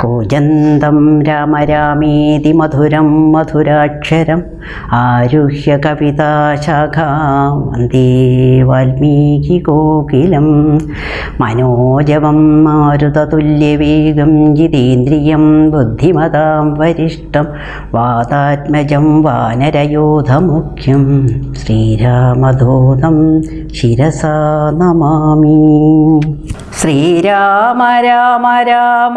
കൂജന്തം രാമ രാമേതി മധുരം മധുരാക്ഷരം ആരുഹ്യ കവിതാശാഖാം വന്ദേ വാൽമീകികോകിലം മനോജവം മാരുതതുല്യവേഗം ജിതേന്ദ്രിയം ബുദ്ധിമതാം വരിഷ്ടം വാതാത്മജം വാനരയോധമുഖ്യം ശ്രീരാമദൂതം ശിരസാ നമാമി. ശ്രീരാമ രാമ രാമ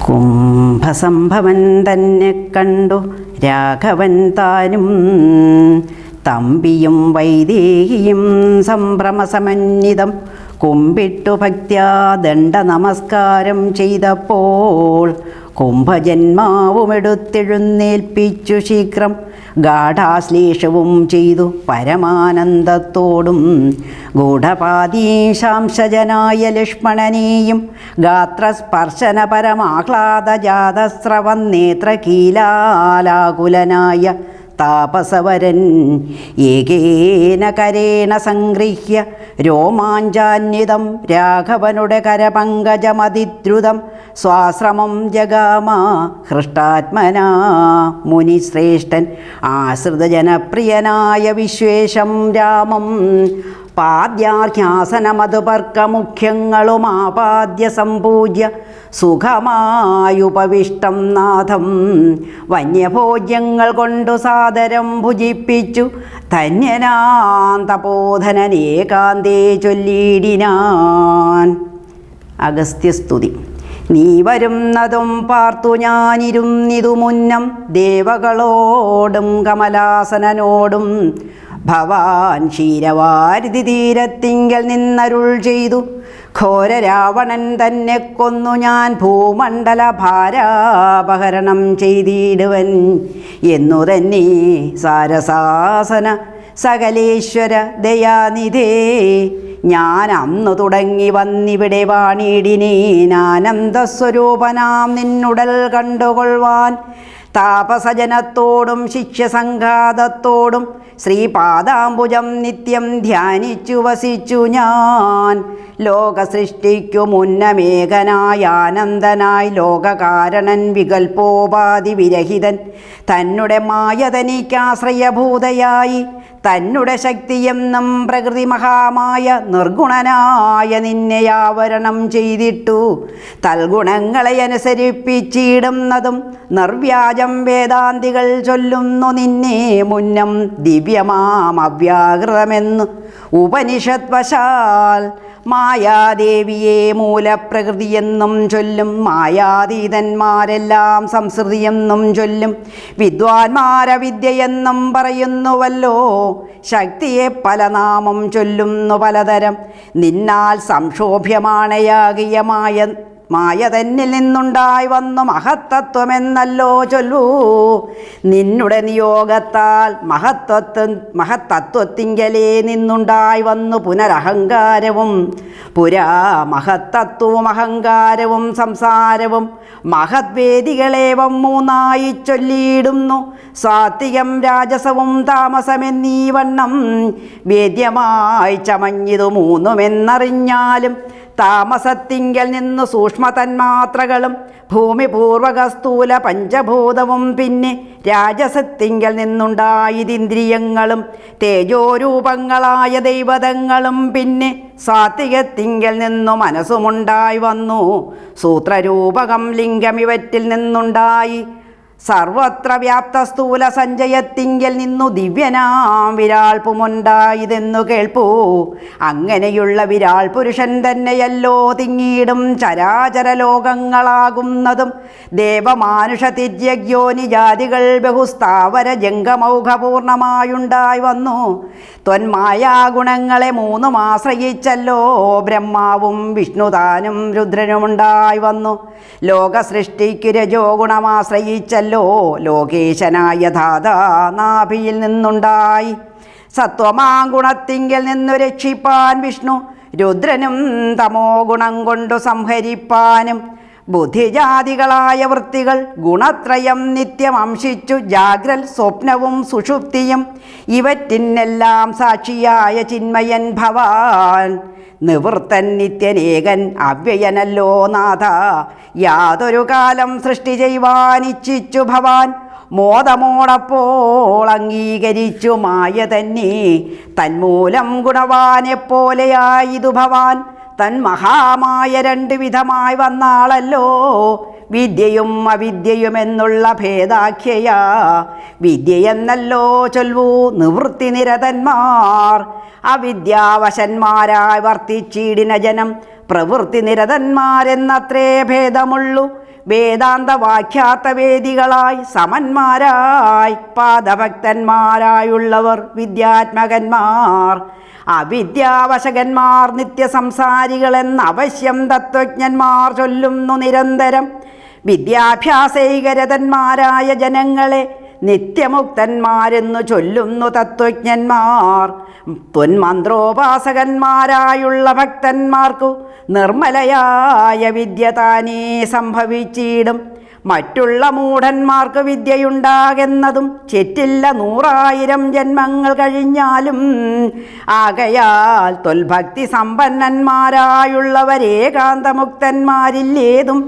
കുംഭസംഭവൻ തന്നെ കണ്ടു രാഘവൻ താനും. തമ്പിയും വൈദേഹിയും സംഭ്രമസമന്വിതം കുമ്പിട്ടു ഭക്ത്യാ ദണ്ഡ നമസ്കാരം ചെയ്തപ്പോൾ കുംഭജന്മാവുമെടുത്തെഴുന്നേൽപ്പിച്ചു ശീഘ്രം ഗാഠാശ്ലേഷവും ചെയ്തു പരമാനന്ദത്തോടും. ഗൂഢപാദീശാംശജനായ ലക്ഷ്മണനെയും ഗാത്രസ്പർശന പരമാഹ്ലാദജാതസ്രവം നേത്രകീലാലാകുലനായ താപസവരൻ. ഏകേന കരേണ സംഗൃഹ്യ രോമാഞ്ചാന്വിതം രാഘവനുടെ കരപങ്കജമതിദ്രുതം സ്വാശ്രമം ജഗാമ ഹൃഷ്ടാത്മനാ മുനിശ്രേഷ്ഠൻ ആശ്രിതജനപ്രിയനായ വിശ്വേശം രാമം. പാദ്യാർഘ്യാസനമധുപർക്കമുഖ്യങ്ങളുമാപാദ്യ സമ്പൂജ്യ സുഖമായുപവിഷ്ടം നാഥം. വന്യഭോജ്യങ്ങൾ കൊണ്ടു സാദരം ഭുജിപ്പിച്ചു ധന്യനാന്തപോധനനേകാന്തേ ചൊല്ലിയിടിനാൻ. അഗസ്ത്യസ്തുതി. നീ വരുന്നതും പാർത്തു ഞാനിരുന്നിതു മുന്നം ദേവകളോടും കമലാസനനോടും ഭവാൻ ക്ഷീരവാരിധി തീരത്തിങ്കൽ നിന്നരുൾ ചെയ്തു. ഘോര രാവണൻ തന്നെ കൊന്നു ഞാൻ ഭൂമണ്ഡല ഭാരാപഹരണം ചെയ്തിടുവൻ. എന്നു തന്നെ സാരസാസന സകലേശ്വര ദയാനിധേ ഞാൻ അന്നു തുടങ്ങി വന്നിവിടെ വാണിടിനേനാനന്ദസ്വരൂപനാം നിന്നുടൽ കണ്ടുകൊള്ളുവാൻ. താപസജനത്തോടും ശിഷ്യസംഘാതത്തോടും ശ്രീപാദാംബുജം നിത്യം ധ്യാനിച്ചു വസിച്ചു ഞാൻ. ലോകസൃഷ്ടിക്കു മുന്നമേകനായ ആനന്ദനായി ലോകകാരണൻ വികൽപ്പോപാധി വിരഹിതൻ തന്നെ മായതനിക്കാശ്രയഭൂതയായി തന്നെ ശക്തിയെന്നും പ്രകൃതി മഹാമായ നിർഗുണനായ നിന്നെ ആവരണം ചെയ്തിട്ടു. തൽഗുണങ്ങളെ അനുസരിപ്പിച്ചിടുന്നതും നിർവ്യാജം വേദാന്തികൾ ചൊല്ലുന്നു നിന്നെ മുന്നം ദിവ്യമാം അവ്യാകൃതമെന്നു ഉപനിഷത് വശാൽ മായാദേവിയെ മൂലപ്രകൃതിയെന്നും ചൊല്ലും. മായാതീതന്മാരെല്ലാം സംസൃതിയെന്നും ചൊല്ലും. വിദ്വാൻമാരവിദ്യയെന്നും പറയുന്നുവല്ലോ. ശക്തിയെ പല നാമം ചൊല്ലുന്നു പലതരം. നിന്നാൽ സംക്ഷോഭ്യമാണയാകിയ മായ തന്നിൽ നിന്നുണ്ടായി വന്നു മഹത്തത്വമെന്നല്ലോ ചൊല്ലൂ. നിന്നുടെ നിയോഗത്താൽ മഹത്വത്വ മഹത്തത്വത്തിങ്കലേ നിന്നുണ്ടായി വന്നു പുനരഹങ്കാരവും. പുരാ മഹത്തത്വവും അഹങ്കാരവും സംസാരവും മഹത്വേദികളെ മൂന്നായി ചൊല്ലിയിടുന്നു. സാത്വികം രാജസവും താമസമെന്നീ വണ്ണം വേദ്യമായി ചമഞ്ഞിതു മൂന്നുമെന്നറിഞ്ഞാലും താമസത്തിങ്കൽ നിന്ന് സൂക്ഷ്മതന്മാത്രകളും തന്മാത്രകളും ഭൂമി പൂർവക സ്ഥൂല പഞ്ചഭൂതവും പിന്നെ രാജസത്തിങ്കൽ നിന്നുണ്ടായതിന്ദ്രിയങ്ങളും തേജോരൂപങ്ങളായ ദൈവതങ്ങളും പിന്നെ സാത്വികത്തിങ്കൽ നിന്നു മനസ്സുമുണ്ടായി വന്നു. സൂത്രരൂപകം ലിംഗമിവറ്റിൽ നിന്നുണ്ടായി. സർവത്ര വ്യാപ്ത സ്ഥൂല സഞ്ചയത്തിങ്കൽ നിന്നു ദിവ്യനാം വിരാൾപ്പുമുണ്ടായതെന്നു കേൾപ്പൂ. അങ്ങനെയുള്ള വിരാൾ പുരുഷൻ തന്നെയല്ലോ തിങ്ങീടും ചരാചര ലോകങ്ങളാകുന്നതും ദേവമാനുഷ തിര്യഗ്യോനി ജാതികൾ ബഹുസ്ഥാവര ജംഗമൗഘപൂർണമായുണ്ടായി വന്നു. ത്വന്മായാ ഗുണങ്ങളെ മൂന്നും ആശ്രയിച്ചല്ലോ ബ്രഹ്മാവും വിഷ്ണുതാനും രുദ്രനുമുണ്ടായി വന്നു. ലോകസൃഷ്ടിക്ക് രജോ ഗുണമാശ്രയിച്ചല്ലോ ലോകേശനായ ധാത നാഭിയിൽ നിന്നുണ്ടായി. സത്വമാങ്കുണത്തിങ്കിൽ നിന്നു രക്ഷിപ്പാൻ വിഷ്ണു. രുദ്രനും തമോ ഗുണം കൊണ്ടു സംഹരിപ്പാനും ബുദ്ധിജാതികളായ വൃത്തികൾ ഗുണത്രയം നിത്യം അംശിച്ചു ജാഗ്രൽ സ്വപ്നവും സുഷുപ്തിയും ഇവറ്റിനെല്ലാം സാക്ഷിയായ ചിന്മയൻ ഭവാൻ. നിവൃത്തൻ നിത്യനേകൻ അവ്യയനല്ലോ നാഥ. യാതൊരു കാലം സൃഷ്ടി ചെയ്യുവാനിച്ഛിച്ചു ഭവാൻ. മോദമോടപ്പോൾ അംഗീകരിച്ചു മായ തന്നെ തന്മൂലം ഗുണവാനെപ്പോലെയായിതു ഭവാൻ. തൻ മഹാമായ രണ്ട് വിധമായി വന്നാളല്ലോ. വിദ്യയും അവിദ്യയുമെന്നുള്ള ഭേദാഖ്യയാ. വിദ്യയെന്നല്ലോ ചൊൽവൂ നിവൃത്തി നിരതന്മാർ. അവിദ്യാവശന്മാരായി വർത്തിച്ചീടിന ജനം പ്രവൃത്തി നിരതന്മാരെന്നത്രേ ഭേദമുള്ളൂ. വേദാന്ത വാഖ്യാത്ത വേദികളായി സമന്മാരായി പാദഭക്തന്മാരായുള്ളവർ വിദ്യാത്മകന്മാർ. അവിദ്യാവശകന്മാർ നിത്യസംസാരികളെന്നവശ്യം തത്വജ്ഞന്മാർ ചൊല്ലുന്നു നിരന്തരം. വിദ്യാഭ്യാസൈകരതന്മാരായ ജനങ്ങളെ നിത്യമുക്തന്മാരെന്നു ചൊല്ലുന്നു തത്വജ്ഞന്മാർ. ത്വന്മന്ത്രോപാസകന്മാരായുള്ള ഭക്തന്മാർക്കു നിർമ്മലയായ വിദ്യ താനേ സംഭവിച്ചിടും. മറ്റുള്ള മൂഢന്മാർക്ക് വിദ്യയുണ്ടാകുന്നതും ചെറ്റില്ല നൂറായിരം ജന്മങ്ങൾ കഴിഞ്ഞാലും ആകയാൽ തൊൽഭക്തി സമ്പന്നന്മാരായുള്ളവരേകാന്തമുക്തന്മാരില്ലേതും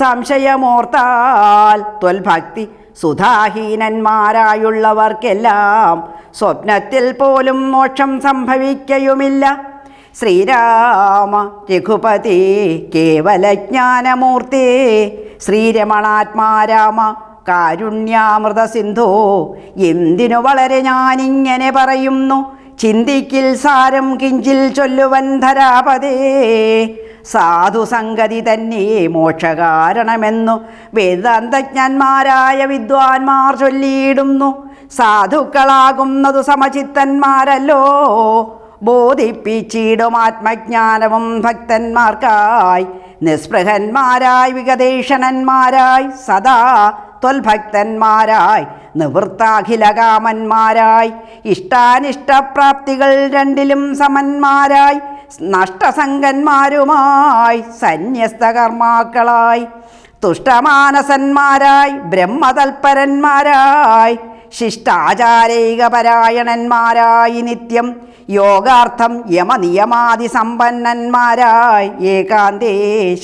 സംശയമോർത്താൽ ത്വൽഭക്തി സുധാഹീനന്മാരായുള്ളവർക്കെല്ലാം സ്വപ്നത്തിൽ പോലും മോക്ഷം സംഭവിക്കയുമില്ല. ശ്രീരാമ രഘുപതി കേവലജ്ഞാനമൂർത്തി ശ്രീരമണാത്മാരാമ കാരുണ്യാമൃത സിന്ധു എന്തിനു വളരെ ഞാനിങ്ങനെ പറയുന്നു? ചിന്തിക്കിൽ സാരം കിഞ്ചിൽ ചൊല്ലുവൻ ധരാപതേ. സാധുസംഗതി തന്നെ മോക്ഷകാരണമെന്നു വേദാന്തജ്ഞന്മാരായ വിദ്വാൻമാർ ചൊല്ലിയിടുന്നു. സാധുക്കളാകുന്നതു സമചിത്തന്മാരല്ലോ. ബോധിപ്പിച്ചിടും ആത്മജ്ഞാനവും ഭക്തന്മാർക്കായി. നിസ്പൃഹന്മാരായി വിഗതേഷണന്മാരായി. സദാ ത്വൽഭക്തന്മാരായി. നിവൃത്താഖിലകാമന്മാരായി. ഇഷ്ടാനിഷ്ടപ്രാപ്തികൾ രണ്ടിലും സമന്മാരായി. നഷ്ടസംഗന്മാരുമായി സന്യസ്തകർമാക്കളായി തുഷ്ടമാനസന്മാരായി ബ്രഹ്മതൽപരന്മാരായി ശിഷ്ടാചാരൈകപരായണന്മാരായി നിത്യം യോഗാർത്ഥം യമനിയമാതിസമ്പന്നന്മാരായി ഏകാന്തേ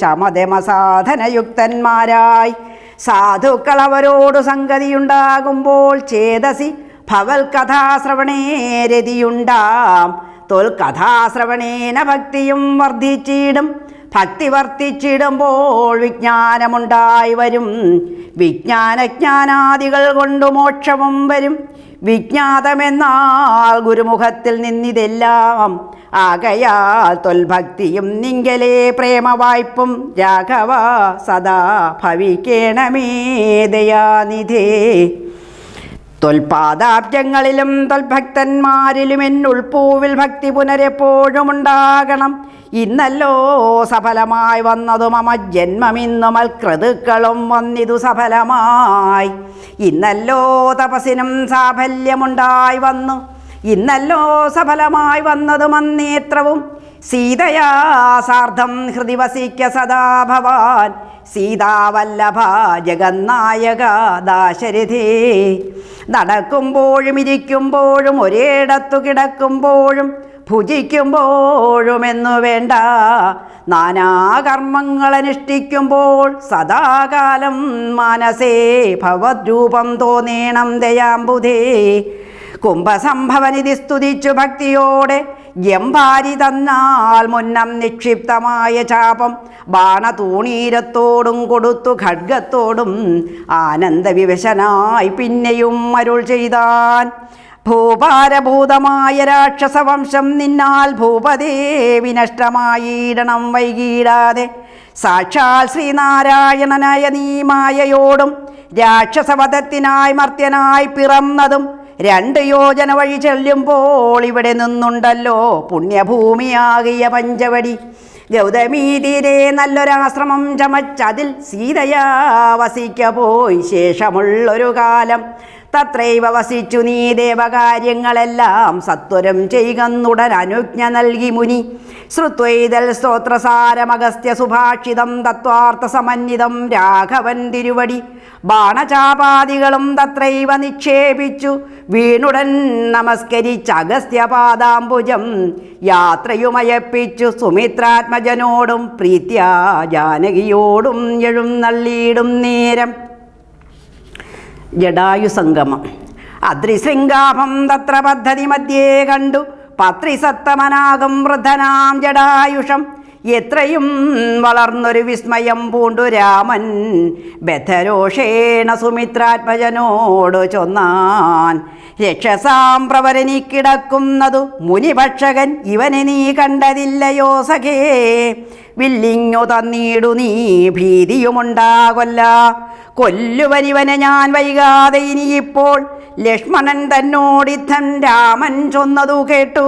ശമതമസാധനയുക്തന്മാരായി സാധുക്കൾ അവരോട് സംഗതിയുണ്ടാകുമ്പോൾ ചേതസി ഭവൽ കഥാശ്രവണേ രതിയുണ്ടാം. കഥാശ്രവണേന ഭക്തിയും വർദ്ധിച്ചിടും. ഭക്തി വർദ്ധിച്ചിടുമ്പോൾ വിജ്ഞാനമുണ്ടായി വരും. വിജ്ഞാനജ്ഞാനാദികൾ കൊണ്ട് മോക്ഷവും വരും. വിജ്ഞാതമെന്നാൽ ഗുരുമുഖത്തിൽ നിന്നിതെല്ലാം. ആകയാൽ തൊൽഭക്തിയും നിങ്കലേ പ്രേമവായ്പും രാഘവ സദാ ഭവിക്കേണമേ ദയാനിധേ. തൊൽപാദാബ്ജങ്ങളിലും തൊൽഭക്തന്മാരിലും എന്നുൾപ്പൂവിൽ ഭക്തി പുനരെപ്പോഴും ഉണ്ടാകണം. ഇന്നല്ലോ സഫലമായി വന്നതു മമ ജന്മമിന്നു മൽകൃതുക്കളും വന്നിതു സഫലമായി. ഇന്നല്ലോ തപസിനും സാഫല്യമുണ്ടായി വന്നു. ഇന്നല്ലോ സഫലമായി വന്നതു മന്നേത്രവും സീതയാ സാർദ്ധം ഹൃദി വസിക്ക സദാ ഭവാൻ. സീതാവല്ലഭ ജഗന്നായക ദാശരഥേ. നടക്കുമ്പോഴും ഇരിക്കുമ്പോഴും ഒരേടത്തു കിടക്കുമ്പോഴും ഭുജിക്കുമ്പോഴുമെന്നു വേണ്ട. നാനാകർമ്മങ്ങൾ അനുഷ്ഠിക്കുമ്പോൾ സദാകാലം മനസേ ഭവദ്രൂപം തോന്നേണം ദയാംബുധേ. കുംഭസംഭവനിധി സ്തുതിച്ചു ഭക്തിയോടെ ജംഭാരി തന്നാൽ മുന്നം നിക്ഷിപ്തമായ ചാപം ബാണതൂണീരത്തോടും കൊടുത്തു ഖഡ്ഗത്തോടും ആനന്ദവിവശനായി പിന്നെയും അരുൾ ചെയ്താൻ. ഭൂപാരഭൂതമായ രാക്ഷസവംശം നിന്നാൽ ഭൂപതേ വിനഷ്ടമായിടണം വൈകിടാതെ. സാക്ഷാൽ ശ്രീനാരായണനായ നീ മായയോടും രാക്ഷസവധത്തിനായി മർത്യനായി പിറന്നതും രണ്ട് യോജന വഴി ചെല്ലുമ്പോൾ ഇവിടെ നിന്നുണ്ടല്ലോ പുണ്യഭൂമിയാകിയ പഞ്ചവടി. ഗൗതമീതിരെ നല്ലൊരാശ്രമം ചമച്ചതിൽ സീതയാ വസിക്ക പോയി ശേഷമുള്ളൊരു കാലം തത്രൈവ വസിച്ചു നീ ദേവകാര്യങ്ങളെല്ലാം സത്വരം ചെയ്യുന്നുടൻ അനുജ്ഞ നൽകി മുനി. ശ്രുത്വൈതൽ സ്തോത്രസാരമഗസ്ത്യ സുഭാഷിതം തത്വാർത്ഥ സമന്വിതം രാഘവൻ തിരുവടി. ബാണചാപാദികളും തത്രൈവ നിക്ഷേപിച്ചു. വീണുടൻ നമസ്കരിച്ച് അഗസ്ത്യപാദാംബുജം യാത്രയുമയപ്പിച്ചു. സുമിത്രാത്മജനോടും പ്രീത്യാ ജാനകിയോടും എഴുന്നള്ളിയിടും നേരം. ജഡായുസംഗമം. അദ്രിശൃംഗാഭം തത്ര പദ്ധതി മധ്യേ കണ്ടു. പത്രിസത്തമനാകും വൃദ്ധനാം ജഡായുഷം. എത്രയും വളർന്നൊരു വിസ്മയം പൂണ്ടു രാമൻ. ബദ്ധരോഷേണ സുമിത്രാത്മജനോട് ചൊന്നാൻ. രക്ഷസാം പ്രവരനി കിടക്കുന്നതു മുനിഭക്ഷകൻ ഇവനെ നീ കണ്ടതില്ലയോ സഖേ. വില്ലിങ്ങു തന്നീടു നീ ഭീതിയുമുണ്ടാകൊല്ല. കൊല്ലുവനിവനെ ഞാൻ വൈകാതെ ഇനിയിപ്പോൾ ലക്ഷ്മണൻ തന്നോടിത്തൻ രാമൻ ചൊന്നതു കേട്ടു.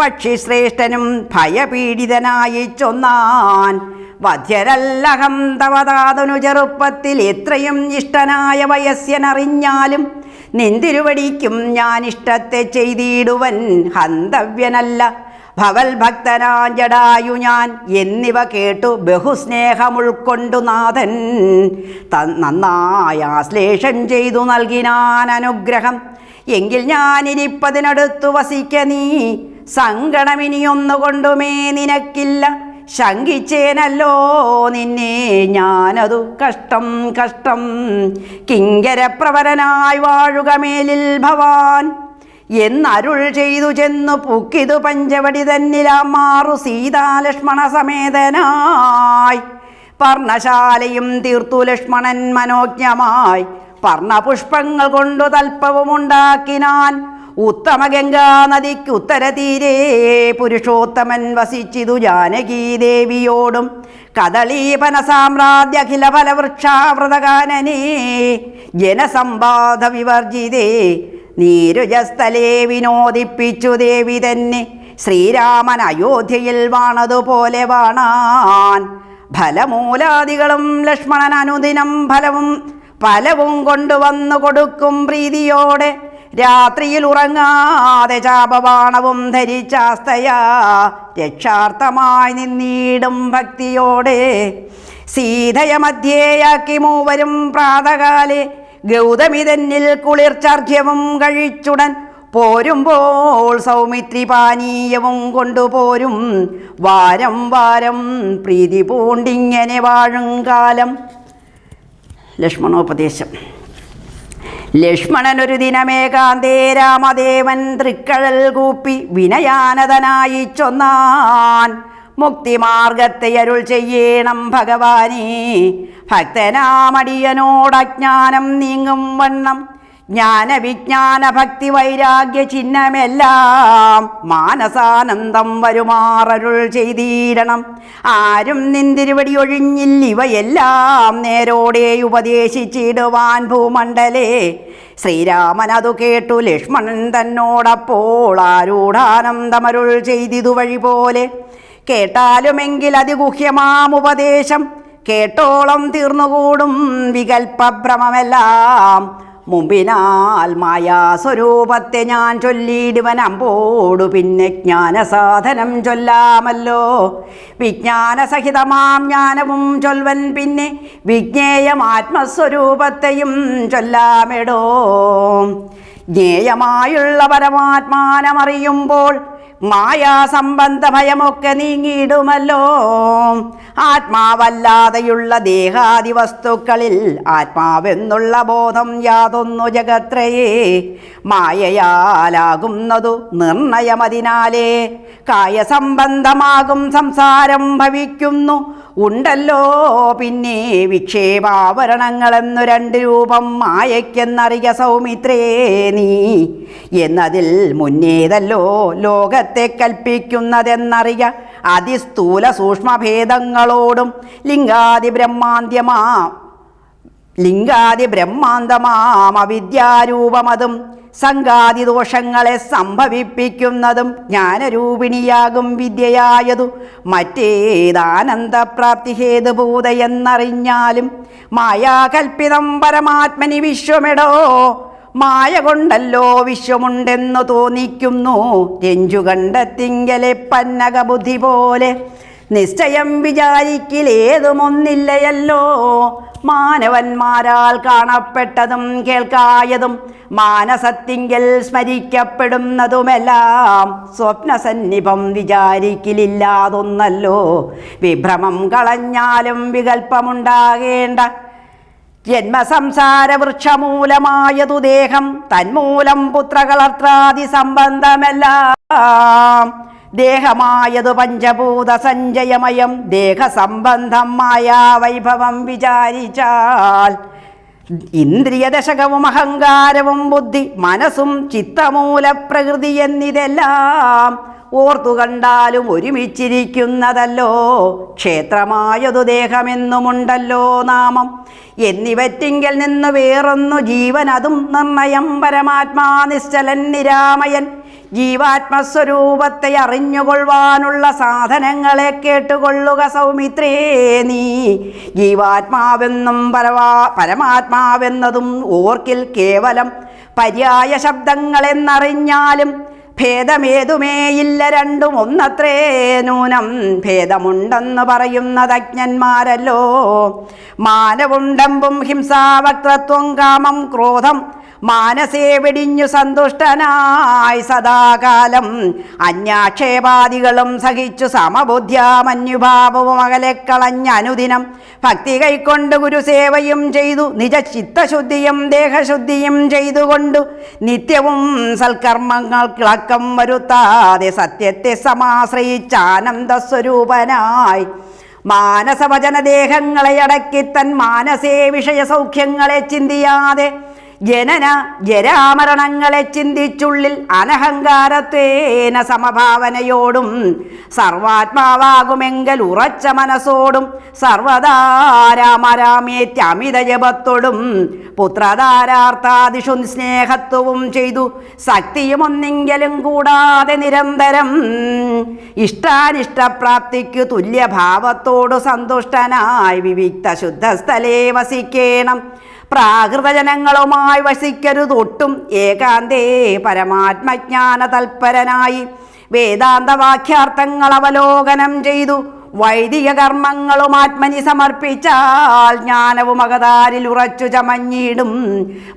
പക്ഷി ശ്രേഷ്ഠനും ഭയപീഡിതനായി ചൊന്നാൻ. വധ്യരല്ലഹം തവതാതനു ചെറുപ്പത്തിൽ എത്രയും ഇഷ്ടനായ വയസ്യനറിഞ്ഞാലും നിന്തിരുവടിക്കും ഞാൻ ഇഷ്ടത്തെ ചെയ്തിടുവൻ ഹന്തവ്യനല്ല. ഭവൽ ഭക്തനാജടായു ഞാൻ എന്നിവ കേട്ടു ബഹുസ്നേഹമുൾക്കൊണ്ടു നാഥൻ. നന്നായ ശ്ലേഷം ചെയ്തു നൽകിനാൻ അനുഗ്രഹം എങ്കിൽ ഞാനിരിപ്പതിനടുത്തു വസിക്ക നീ. സങ്കടമിനിയൊന്നുകൊണ്ടുമേ നിനക്കില്ല. ശങ്കിച്ചേനല്ലോ നിന്നെ ഞാനതു കഷ്ടം കഷ്ടം. കിങ്കരപ്രവരനായി വാഴുകമേലിൽ ഭവാൻ. എന്നരുൾ ചെയ്തു ചെന്നു പുക്കിതു പഞ്ചവടി തന്നിലാം മാറു സീതാലക്ഷ്മണ സമേതനായി. പർണശാലയും തീർത്തു ലക്ഷ്മണൻ മനോജ്ഞമായി. പർണപുഷ്പങ്ങൾ കൊണ്ടു തൽപ്പവുമുണ്ടാക്കിനാൻ ഉത്തമ ഗംഗാ നദിക്ക് ഉത്തരതീരേ പുരുഷോത്തമൻ വസിച്ചിതു ജാനകീ ദേവിയോടും കദളീപന സാമ്രാജ്യ അഖില ഫലവൃക്ഷാവൃതകാനനേ ജനസമ്പാദ വിവർജിതേ നീരുജസ്ഥലേ വിനോദിപ്പിച്ചു ദേവി തന്നെ. ശ്രീരാമൻ അയോധ്യയിൽ വാണതുപോലെ വാണാൻ. ഫലമൂലാദികളും ലക്ഷ്മണൻ അനുദിനം ഫലവും ഫലവും കൊണ്ടുവന്നു കൊടുക്കും പ്രീതിയോടെ. രാത്രിയിൽ ഉറങ്ങാതെ ചാപബാണവും ധരിച്ചാസ്തയാ. രക്ഷാർത്ഥമായി നിന്നീടും ഭക്തിയോടെ സീതയ മധ്യേയാക്കി മൂവരും പ്രാതകാലെ ഗൗതമി തന്നിൽ കുളിർച്ചർഘ്യവും കഴിച്ചുടൻ പോരുമ്പോൾ സൗമിത്രി പാനീയവും കൊണ്ടുപോരും. വാരം വാരം പ്രീതി പൂണ്ടിങ്ങനെ വാഴും കാലം. ലക്ഷ്മണോപദേശം. ലക്ഷ്മണനൊരു ദിനമേകാന്തേ രാമദേവൻ തൃക്കഴൽ കൂപ്പി വിനയാനതനായി ചൊന്നാൻ മുക്തിമാർഗത്തെ അരുൾ ചെയ്യണം ഭഗവാനേ. ഭക്തനാമടിയനോടജ്ഞാനം നീങ്ങും വണ്ണം ജ്ഞാനവിജ്ഞാന ഭക്തി വൈരാഗ്യ ചിഹ്നമെല്ലാം മാനസാനന്ദം വരുമാറരുൾ ചെയ്തിടണം. ആരും നിന്തിരുവടി ഒഴിഞ്ഞില്ല ഇവയെല്ലാം നേരോടെ ഉപദേശിച്ചിടുവാൻ ഭൂമണ്ഡലേ. ശ്രീരാമൻ അതു കേട്ടു. ലക്ഷ്മണൻ തന്നോടപ്പോൾ ആരൂഢാനന്ദമരുൾ ചെയ്തിതു വഴി പോലെ. കേട്ടാലുമെങ്കിൽ അതിഗുഹ്യമാം ഉപദേശം. കേട്ടോളം തീർന്നുകൂടും വികൽപ്പഭ്രമമെല്ലാം മുമ്പിനാൽ മായാസ്വരൂപത്തെ ഞാൻ ചൊല്ലിയിടുവനമ്പോടു പിന്നെ ജ്ഞാനസാധനം ചൊല്ലാമല്ലോ. വിജ്ഞാനസഹിതമാം ജ്ഞാനവും ചൊൽവൻ പിന്നെ വിജ്ഞേയം ആത്മസ്വരൂപത്തെയും ചൊല്ലാമെടോ. ജ്ഞേയമായുള്ള പരമാത്മാനമറിയുമ്പോൾ മായാസംബന്ധ ഭയമൊക്കെ നീങ്ങിയിടുമല്ലോ. ആത്മാവല്ലാതെയുള്ള ദേഹാദി വസ്തുക്കളിൽ ആത്മാവെന്നുള്ള ബോധം യാതൊന്നു ജഗത്രയേ. മായയാലാകുന്നതു നിർണയമതിനാലേ. കായസംബന്ധമാകും സംസാരം ഭവിക്കുന്നു. ഉണ്ടല്ലോ പിന്നെ വിക്ഷേപാവരണങ്ങളെന്നു രണ്ട് രൂപം മായയ്ക്കെന്നറിയ സൗമിത്രേ നീ. എന്നതിൽ മുന്നേതല്ലോ ലോകത്തെ കൽപ്പിക്കുന്നതെന്നറിയ അതിസ്ഥൂല സൂക്ഷ്മഭേദങ്ങളോടും ലിംഗാതി ബ്രഹ്മാന്ത്യമാ ലിംഗാതി ബ്രഹ്മാന്തമാം അവിദ്യാരൂപമതും സംഘാതി ദോഷങ്ങളെ സംഭവിപ്പിക്കുന്നതും ജ്ഞാനരൂപിണിയാകും വിദ്യയായതു. മറ്റേതാനന്ദപ്രാപ്തി ഹേതുഭൂതയെന്നറിഞ്ഞാലും മായാകൽപ്പിതം പരമാത്മനി വിശ്വമെടോ മായ കൊണ്ടല്ലോ വിശ്വമുണ്ടെന്നു തോന്നിക്കുന്നു. രഞ്ജു കണ്ടെത്തിങ്കലെ പന്നക ബുദ്ധി പോലെ. നിശ്ചയം വിചാരിക്കിലേതുമൊന്നില്ലയല്ലോ. മാനവന്മാരാൽ കാണപ്പെട്ടതും കേൾക്കായതും മാനസത്തിങ്കൽ സ്മരിക്കപ്പെടുന്നതുമെല്ലാം സ്വപ്നസന്നിഭം വിചാരിക്കലില്ലാതൊന്നല്ലോ. വിഭ്രമം കളഞ്ഞാലും വികൽപ്പമുണ്ടാകേണ്ട ജന്മസംസാര വൃക്ഷമൂലമായതു ദേഹം തന്മൂലം പുത്രകളർത്രാദി സംബന്ധമെല്ലാം. ദേഹമായതു പഞ്ചഭൂത സഞ്ജയമയം ദേഹസംബന്ധമായ വൈഭവം വിചാരിച്ചാൽ. ഇന്ദ്രിയദശകവും അഹങ്കാരവും ബുദ്ധി മനസ്സും ചിത്തമൂലപ്രകൃതി എന്നിതെല്ലാം ഓർത്തു കണ്ടാലും ഒരുമിച്ചിരിക്കുന്നതല്ലോ. ക്ഷേത്രമായതു ദേഹമെന്നുമുണ്ടല്ലോ നാമം. എന്നിവറ്റിങ്കിൽ നിന്ന് വേറൊന്നു ജീവൻ അതും നിർണയം പരമാത്മാ നിശ്ചലൻ നിരാമയൻ. ജീവാത്മസ്വരൂപത്തെ അറിഞ്ഞുകൊള്ളുവാനുള്ള സാധനങ്ങളെ കേട്ടുകൊള്ളുക സൗമിത്രേ നീ. ജീവാത്മാവെന്നും പരവാ പരമാത്മാവെന്നതും ഓർക്കിൽ കേവലം പര്യായ ശബ്ദങ്ങളെന്നറിഞ്ഞാലും ഭേദമേതുമേയില്ല രണ്ടും ഒന്നത്രേ നൂനം ഭേദമുണ്ടെന്ന് പറയുന്നത് അജ്ഞന്മാരല്ലോ. മാനവുണ്ടമ്പും ഹിംസാവക്തത്വം കാമം ക്രോധം മാനസേ വെടിഞ്ഞു സന്തുഷ്ടനായി സദാകാലം. അന്യാക്ഷേപാദികളും സഹിച്ചു സമബുദ്ധ്യാമന്യുഭാവവും അകലെ കളഞ്ഞ അനുദിനം. ഭക്തി കൈക്കൊണ്ട് ഗുരുസേവയും ചെയ്തു. നിജ ചിത്തശുദ്ധിയും ദേഹശുദ്ധിയും ചെയ്തുകൊണ്ടു നിത്യവും സൽക്കർമ്മങ്ങൾ കിളക്കം വരുത്താതെ സത്യത്തെ സമാശ്രയിച്ചാനന്ദ സ്വരൂപനായി. മാനസവചനദേഹങ്ങളെ അടക്കി തൻ മാനസേ വിഷയസൗഖ്യങ്ങളെ ചിന്തിയാതെ ജനന ജരാമരണങ്ങളെ ചിന്തിച്ചുള്ളിൽ അനഹങ്കാരത്തേന സമഭാവനയോടും സർവാത്മാവാകുമെങ്കിൽ ഉറച്ച മനസ്സോടും സർവതാരാമരാമേത്യമിത ജപത്തോടും പുത്രധാരാർത്ഥാദിഷു സ്നേഹത്വവും ചെയ്തു ശക്തിയുമൊന്നെങ്കിലും കൂടാതെ നിരന്തരം ഇഷ്ടാനിഷ്ടപ്രാപ്തിക്കു തുല്യഭാവത്തോടു സന്തുഷ്ടനായി വിവിക്ത ശുദ്ധസ്ഥലേ വസിക്കേണം. പ്രാകൃതജനങ്ങളുമായി വസിക്കരുതൊട്ടും ഏകാന്തേ പരമാത്മജ്ഞാന തൽപരനായി വേദാന്തവാക്യാർത്ഥങ്ങൾ അവലോകനം ചെയ്തു. വൈദിക കർമ്മങ്ങളും ആത്മനി സമർപ്പിച്ചാൽ ജ്ഞാനവും അകതാരിൽ ഉറച്ചു ചമഞ്ഞിടും.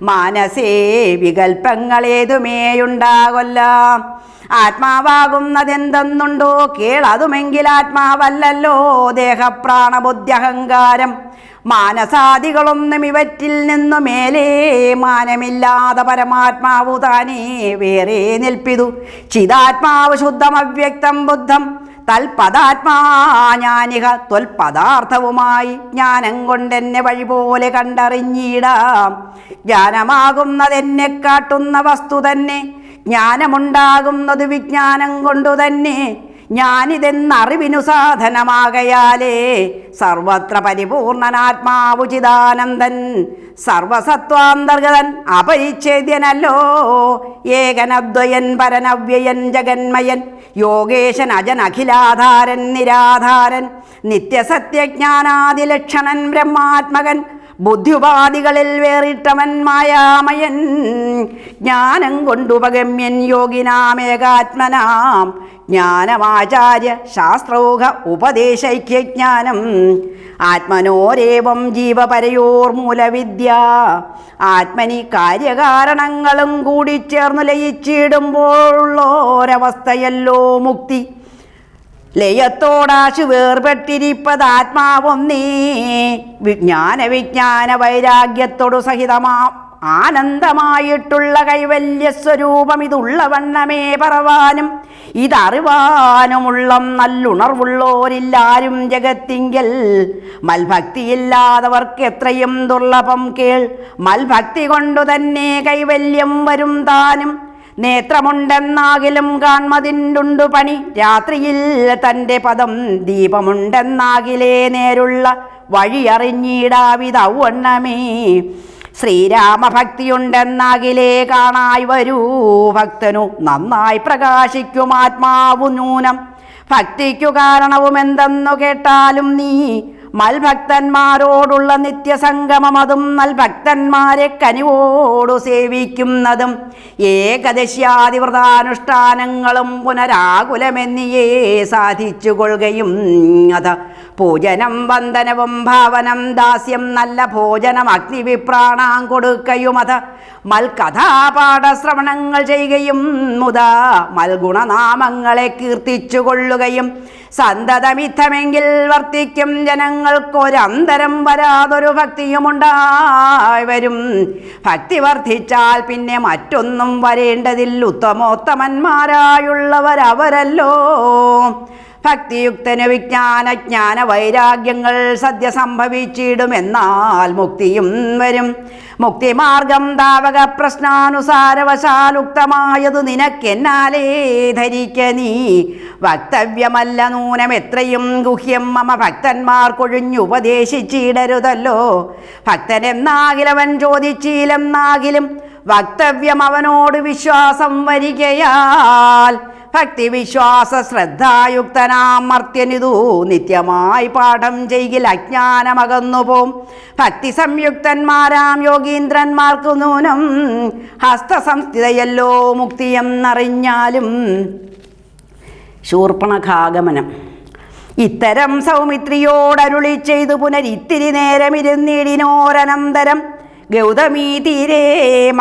മാനസേ വികൽപ്പങ്ങളേതുമേയുണ്ടാകൊല്ല ആത്മാവാകുന്നതെന്തെന്നുണ്ടോ? കേളതുമെങ്കിൽ ആത്മാവല്ലല്ലോ. ദേഹപ്രാണബുദ്ധ്യഹങ്കാരം. മാനസാദികളൊന്നും ഇവറ്റിൽ നിന്നു മേലേ മാനമില്ലാതെ പരമാത്മാവു താനേ വേറെ നിൽപ്പിതു. ചിതാത്മാവ് ശുദ്ധം അവ്യക്തം ബുദ്ധം തൽപദാത്മാ തൊൽപദാർത്ഥവുമായി ജ്ഞാനം കൊണ്ടെന്നെ വഴി പോലെ കണ്ടറിഞ്ഞിടാം. ജ്ഞാനമാകുന്നതെന്നെ കാട്ടുന്ന വസ്തു തന്നെ ജ്ഞാനമുണ്ടാകുന്നത് വിജ്ഞാനം കൊണ്ടു തന്നെ ഞാനിതെന്നറിവിനു സാധനമാകയാലേ സർവത്ര പരിപൂർണനാത്മാവുചിതാനന്ദൻ സർവസത്വാന്തർഗതൻ അപരിച്ഛേദ്യനല്ലോ ഏകനദ്വയൻ പരനവ്യയൻ ജഗന്മയൻ യോഗേശൻ അജൻ അഖിലാധാരൻ നിരാധാരൻ നിത്യസത്യജ്ഞാനാദിലക്ഷണൻ ബ്രഹ്മാത്മകൻ ബുദ്ധിയുപാധികളിൽ വേറിട്ടവൻ മായാമയൻ. ജ്ഞാനം കൊണ്ടുപഗമ്യൻ യോഗിനാമേകാത്മനാം ജ്ഞാനമാചാര്യ ശാസ്ത്രൗഹ ഉപദേശൈക്യജ്ഞാനം ആത്മനോരേവം ജീവപരയോർമൂലവിദ്യ ആത്മനി കാര്യകാരണങ്ങളും കൂടി ചേർന്ന് ലയിച്ചിടുമ്പോഴുള്ളോരവസ്ഥയല്ലോ മുക്തി. ലയത്തോടാശു വേർപെട്ടിരിപ്പതാത്മാവൊന്നേ വിജ്ഞാന വിജ്ഞാന വൈരാഗ്യത്തോടു സഹിതമാ ആനന്ദമായിട്ടുള്ള കൈവല്യ സ്വരൂപം ഇതുള്ള വണ്ണമേ പറവാനും. ഇതറിവാനുമുള്ള നല്ലുണർവുള്ളോരില്ലാരും ജഗത്തിങ്കൽ. മൽഭക്തിയില്ലാത്തവർക്ക് എത്രയും ദുർലഭം കേൾ. മൽഭക്തി കൊണ്ടു തന്നെ കൈവല്യം വരും താനും. നേത്രമുണ്ടെന്നാകിലും കാൺമതിന്റുണ്ടു പണി. രാത്രിയിൽ തന്റെ പദം ദീപമുണ്ടെന്നാകിലേ നേരുള്ള വഴിയറിഞ്ഞിടാവിതൗവണ്ണമേ ശ്രീരാമഭക്തിയുണ്ടെന്നാകിലേ കാണായി വരൂ. ഭക്തനു നന്നായി പ്രകാശിക്കും ആത്മാവു നൂനം ഭക്തിക്കു കാരണവും എന്തെന്നു കേട്ടാലും നീ മൽഭക്തന്മാരോടുള്ള നിത്യസംഗമം അതും നൽഭക്തന്മാരെ കനിവോടു സേവിക്കുന്നതും ഏകദശ്യാതിവ്രതാനുഷ്ഠാനങ്ങളും പുനരാകുലമെന്നിയേ സാധിച്ചു കൊള്ളുകയും അത പൂജനം വന്ദനവും ഭാവനം ദാസ്യം നല്ല ഭോജനം അഗ്നിവിപ്രാണാം കൊടുക്കയും അത മൽകഥാപാഠശ്രവണങ്ങൾ ചെയ്യുകയും മുതാ മൽഗുണനാമങ്ങളെ കീർത്തിച്ചു കൊള്ളുകയും സന്തതമിത്തമെങ്കിൽ വർത്തിക്കും ജനങ്ങൾക്കൊരന്തരം വരാതൊരു ഭക്തിയുമുണ്ടായി വരും. ഭക്തി വർദ്ധിച്ചാൽ പിന്നെ മറ്റൊന്നും വരേണ്ടതിൽ ഉത്തമോത്തമന്മാരായുള്ളവരവരല്ലോ. ഭക്തിയുക്തന് വിജ്ഞാന ജ്ഞാന വൈരാഗ്യങ്ങൾ സദ്യ സംഭവിച്ചിടുമെന്നാൽ മുക്തിയും വരും. മുക്തിമാർഗം താവക പ്രശ്നാനുസാരവശാലുക്തമായതു നിനക്കെന്നാലേ ധരിക്ക നീ. വക്തവ്യമല്ല നൂനം എത്രയും ഗുഹ്യം മമ ഭക്തന്മാർക്കൊഴിഞ്ഞുപദേശിച്ചിടരുതല്ലോ. ഭക്തനെന്നാകിലവൻ ചോദിച്ചില്ലെന്നാകിലും വക്തവ്യം അവനോട് വിശ്വാസം വരികയാൽ ഭക്തി വിശ്വാസ ശ്രദ്ധായുക്തനാം മർത്യനിതു നിത്യമായി പാഠം ചെയ്യിൽ അജ്ഞാനമകന്നുപോം. ഭക്തി സംയുക്തന്മാരാം യോഗീന്ദ്രന്മാർക്കു നൂനം. ഹസ്തസംസ്ഥിതയല്ലോ മുക്തിയെന്നറിഞ്ഞാലും ശൂർപ്പണഖാഗമനം ഇത്തരം സൗമിത്രിയോടരുളി ചെയ്തു പുനരിത്തിരി നേരമിരുന്നിടിനോരനന്തരം. ഗൗതമീ തീരേ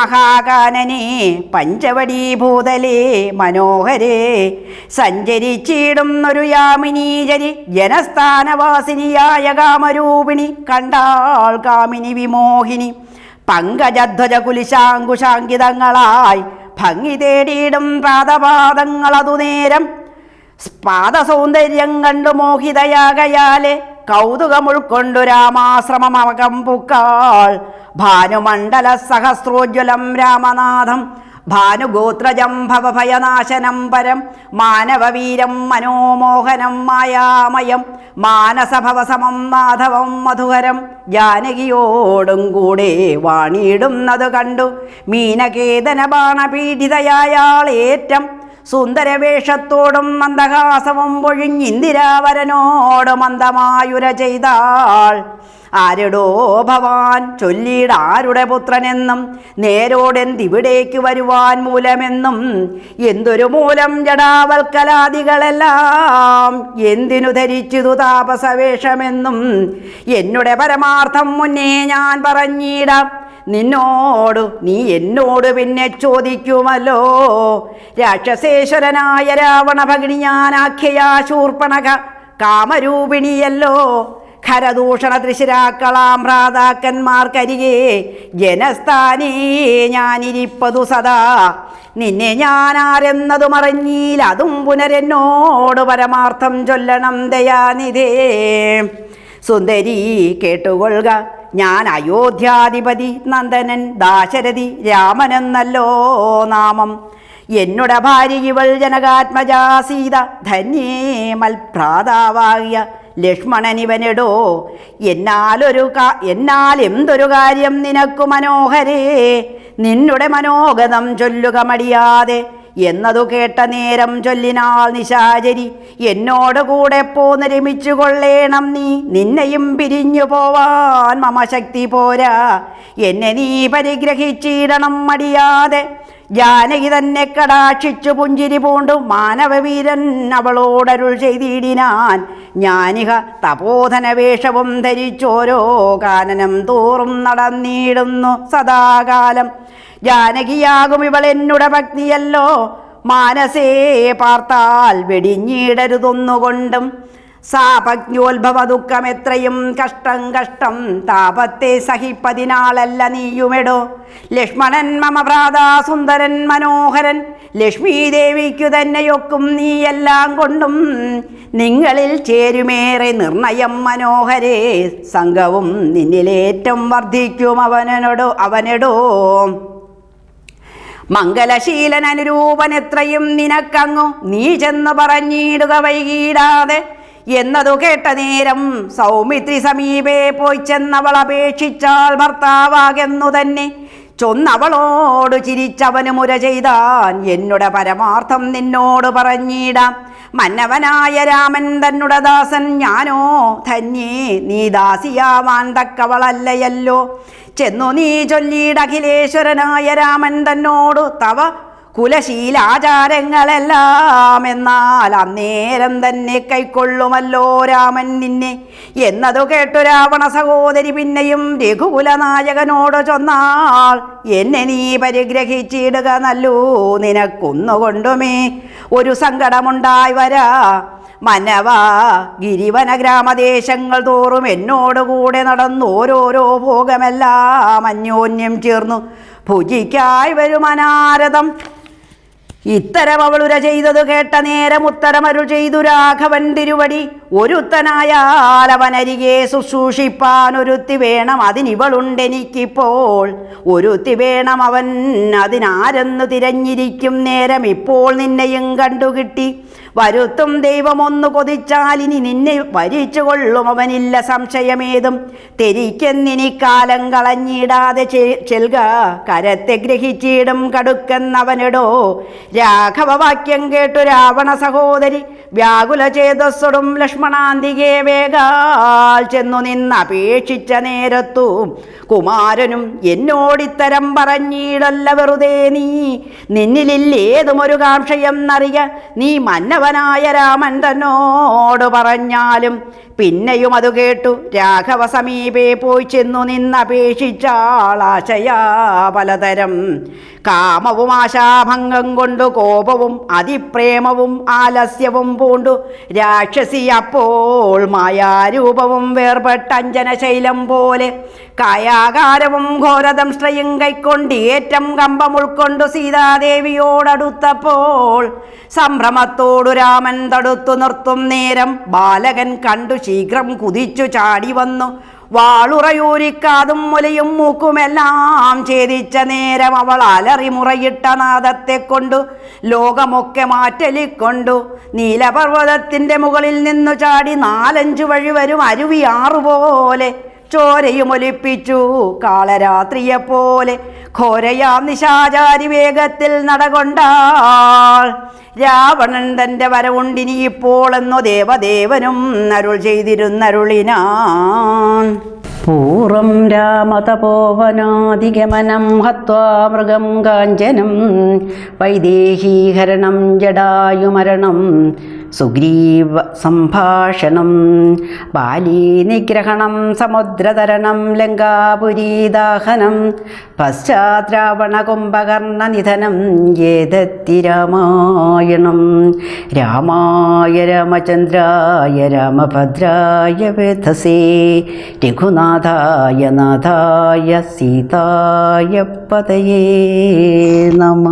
പഞ്ചവടി ഭൂതലേ മനോഹരേ സഞ്ചരിച്ചിടുന്നൊരു യാമിനീചരി ജനസ്ഥാനവാസിനിയായ കാമരൂപിണി കണ്ടാൾ കാമിനി വിമോഹിനി. പങ്കജധ്വജ കുലിശാങ്കുശാങ്കിതങ്ങളായി ഭംഗി തേടിയിടും പാദപാദങ്ങളതു നേരം. പാദസൗന്ദര്യം കണ്ടു മോഹിതയാകയാലെ കൗതുകമുൾക്കൊണ്ടു രാമാശ്രമമകം പുക്കാൾ ഭാനുമണ്ഡല സഹസ്രോജ്വലം രാമനാഥം ഭാനുഗോത്രജം ഭവഭയനാശനം പരം മാനവവീരം മനോമോഹനം മായാമയം മാനസഭവസമം മാധവം മധുഹരം. ജാനകിയോടും കൂടെ വാണിയിടുന്നത് കണ്ടു. മീനകേതന ബാണപീഡിതയായാളേറ്റം സുന്ദരവേഷത്തോടും മന്ദഹാസവും പൊഴിഞ്ഞിന്ദിരാവരനോട് മന്ദമായുര ചെയ്താൾ. ആരുടോ ഭവാൻ ചൊല്ലിയിടാരുടെ പുത്രനെന്നും നേരോടെന്തിവിടേക്ക് വരുവാൻ മൂലമെന്നും എന്തൊരു മൂലം ജടാവൽക്കലാദികളെല്ലാം എന്തിനു ധരിച്ചിതു താപസവേഷമെന്നും. എന്നുടെ പരമാർത്ഥം മുന്നേ ഞാൻ പറഞ്ഞിടാം. നിന്നോട് നീ എന്നോട് പിന്നെ ചോദിക്കുമല്ലോ. രാക്ഷസേശ്വരനായ രാവണ ഞാനാഖ്യയാ ശൂർപ്പണക കാമരൂപിണിയല്ലോ. ഖരദൂഷണ തൃശിരാക്കളാം ഭ്രാതാക്കന്മാർക്കരികെ ജനസ്ഥാനേ ഞാനിരിപ്പതു സദാ. നിന്നെ ഞാൻ ആരെന്നതു മറിഞ്ഞീൽ അതും പുനരെന്നോട് പരമാർത്ഥം ചൊല്ലണം ദയാനിധേ. സുന്ദരി കേട്ടുകൊള്ളുക. ഞാൻ അയോധ്യാധിപതി നന്ദനൻ ദാശരഥി രാമനെന്നല്ലോ നാമം. എന്നുടെ ഭാര്യ ഇവൾ ജനകാത്മജാ സീത ധന്യേ മൽഭ്രാതാവാകിയ ലക്ഷ്മണനിവനെടോ എന്നാലൊരു കാ എന്നാൽ എന്തൊരു കാര്യം നിനക്കു മനോഹരേ? നിന്നുടെ മനോഗതം ചൊല്ലുക മടിയാതെ. എന്നതു കേട്ട നേരം ചൊല്ലിനാൾ നിശാചരി. എന്നോട് കൂടെ പോന്ന് രമിച്ചു കൊള്ളേണം നീ. നിന്നെയും പിരിഞ്ഞു പോവാൻ മമശക്തി പോരാ. എന്നെ നീ പരിഗ്രഹിച്ചിടണം മടിയാതെ. ജാനകി തന്നെ കടാക്ഷിച്ചു പുഞ്ചിരി പൂണ്ടു മാനവവീരൻ അവളോടരുൾ ചെയ്തിടിനാൻ. ഞാനിഹ തപോധന വേഷവും ധരിച്ചോരോ കാനനം തോറും നടന്നിടുന്നു സദാകാലം. ജാനകിയാകും ഇവൾ എന്നുട ഭക്തിയല്ലോ. മാനസേ പാർത്താൽ വെടിഞ്ഞിടരുതൊന്നുകൊണ്ടും സാപജ്ഞോത്ഭവ ദുഃഖം എത്രയും കഷ്ടം കഷ്ടം. താപത്തെ സഹിപ്പതിനാളല്ല നീയുമെടോ. ലക്ഷ്മണൻ മമ ഭ്രാതാ സുന്ദരൻ മനോഹരൻ. ലക്ഷ്മീ ദേവിക്കു തന്നെയൊക്കും നീയെല്ലാം കൊണ്ടും. നിങ്ങളിൽ ചേരുമേറെ നിർണയം മനോഹരേ. സംഘവും നിന്നിലേറ്റം വർദ്ധിക്കും അവനോടോ അവനെടോ. മംഗലശീലൻ അനുരൂപനെത്രയും നിനക്കങ്ങു. നീ ചെന്ന് പറഞ്ഞിടുക വൈകിടാതെ. എന്നതു കേട്ട നേരം സൗമിത്രി സമീപേ പോയി ചെന്നവൾ അപേക്ഷിച്ചാൾ ഭർത്താവാകെന്നു തന്നെ. ചൊന്നവളോട് ചിരിച്ചവന് മുര ചെയ്താൻ എന്നുടെ പരമാർത്ഥം നിന്നോട് പറഞ്ഞിടാം. മന്നവനായ രാമൻ തന്നുടെ ദാസൻ ഞാനോ? ധന്യേ നീ ദാസിയാവാൻ തക്കവളല്ലയല്ലോ. ചെന്നു നീ ചൊല്ലിയിട അഖിലേശ്വരനായ രാമൻ തന്നോട് തവ കുലശീലാചാരങ്ങളെല്ലാം എന്നാൽ അന്നേരം തന്നെ കൈക്കൊള്ളുമല്ലോ രാമൻ നിന്നെ. എന്നതു കേട്ടു രാവണ സഹോദരി പിന്നെയും രഘുകുലനായകനോട് ചൊന്നാൾ എന്നെ നീ പരിഗ്രഹിച്ചിടുക നല്ലൂ നിനക്കൊന്നുകൊണ്ടുമേ ഒരു സങ്കടമുണ്ടായി വരാ. മനവാ ഗിരിവന ഗ്രാമദേശങ്ങൾ തോറും എന്നോടുകൂടെ നടന്നു ഓരോരോ ഭോഗമെല്ലാം അന്യോന്യം ചേർന്നു ഭുജിക്കായി വരും ഇത്തരം അവളുര ചെയ്തത് കേട്ട നേരം ഉത്തരമരുൾ ചെയ്തു രാഘവൻ തിരുവടി. ഒരുത്തനായാൽ അവനരികെ ശുശ്രൂഷിപ്പാൻ ഒരുത്തി വേണം. അതിനിവളുണ്ടെനിക്കിപ്പോൾ. ഒരുത്തി വേണം അവൻ. അതിനാരെന്ന് തിരഞ്ഞിരിക്കും നേരം ഇപ്പോൾ നിന്നെയും കണ്ടുകിട്ടി. വരുത്തും ദൈവമൊന്നു കൊതിച്ചാലിനി നിന്നെ വരിച്ചു കൊള്ളും അവനില്ല സംശയമേതും. തെരിക്കെന്നിനി കാലം കളഞ്ഞിടാതെ ചെൽക. കരത്തെ ഗ്രഹിച്ചിടും കടുക്കെന്നവനിടോ. രാഘവ വാക്യം കേട്ടു രാവണ സഹോദരി. വ്യാകുല ചേതസ്സൊടും ലക്ഷ്മണാന്തികെ വേഗാൽ ചെന്നു നിന്നപേക്ഷിച്ച നേരത്തു കുമാരനും എന്നോടിത്തരം പറഞ്ഞിടല്ല വെറുതെ നീ. നിന്നിലില്ലേതുമൊരു കാക്ഷയെന്നറിയ നീ മന്നവനായ രാമൻ തന്നോട് പറഞ്ഞാലും പിന്നെയും അത് കേട്ടു രാഘവ സമീപേ പോയി ചെന്നു നിന്നപേക്ഷിച്ചാളാശയാ പലതരം. കാമവും ആശാഭംഗം കൊണ്ടു കോപവും അതിപ്രേമവും ആലസ്യവും പൂണ്ടു. രാക്ഷസി അപ്പോൾ മായാരൂപവും വേർപെട്ട അഞ്ജനശൈലം പോലെ കായാകാരവും ഘോരദംശ്രയും കൈക്കൊണ്ട് ഏറ്റം കമ്പം ഉൾക്കൊണ്ടു സീതാദേവിയോടടുത്തപ്പോൾ സംഭ്രമത്തോടു രാമൻ തടുത്തു നിർത്തും നേരം ബാലകൻ കണ്ടു ശീഘ്രം കുതിച്ചു ചാടി വന്നു. വാളുറയൂരിക്കാതും മുലയും മൂക്കുമെല്ലാം ഛേദിച്ച നേരം അവൾ അലറി മുറയിട്ട നാദത്തെ കൊണ്ടു ലോകമൊക്കെ മാറ്റലിക്കൊണ്ടു. നീലപർവതത്തിന്റെ മുകളിൽ നിന്നു ചാടി നാലഞ്ചു വഴി വരും അരുവി ആറുപോലെ ചോരയും ഒലിപ്പിച്ചു കാളരാത്രിയെപ്പോലെ ഘോരയാം നിശാചാരി വേഗത്തിൽ നടകൊണ്ടാൾ. രാവണൻ തന്റെ വരവുണ്ടിനി ഇപ്പോൾ എന്നു ദേവദേവനും അരുൾ ചെയ്തിരുന്നരുളിനാൻ പൂർവം രാമതപോവനാധിഗമനം ഹത്വാ മൃഗം കാഞ്ചനം. വൈദേഹീഹരണം ജടായുമരണം സുഗ്രീവ സംഭാഷണം. ബാലീ നിഗ്രഹണം സമുദ്രതരണം ലങ്കാപുരീദാഹനം പശ്ചാദ്രാവണ കുംഭകർണ നിധനം ഏതത്തി രാമായണം. രാമായ രാമചന്ദ്രായ രാമഭദ്രായ വേധസേ. രഘുനാഥായ നാഥായ സീതായ പതയേ നമ.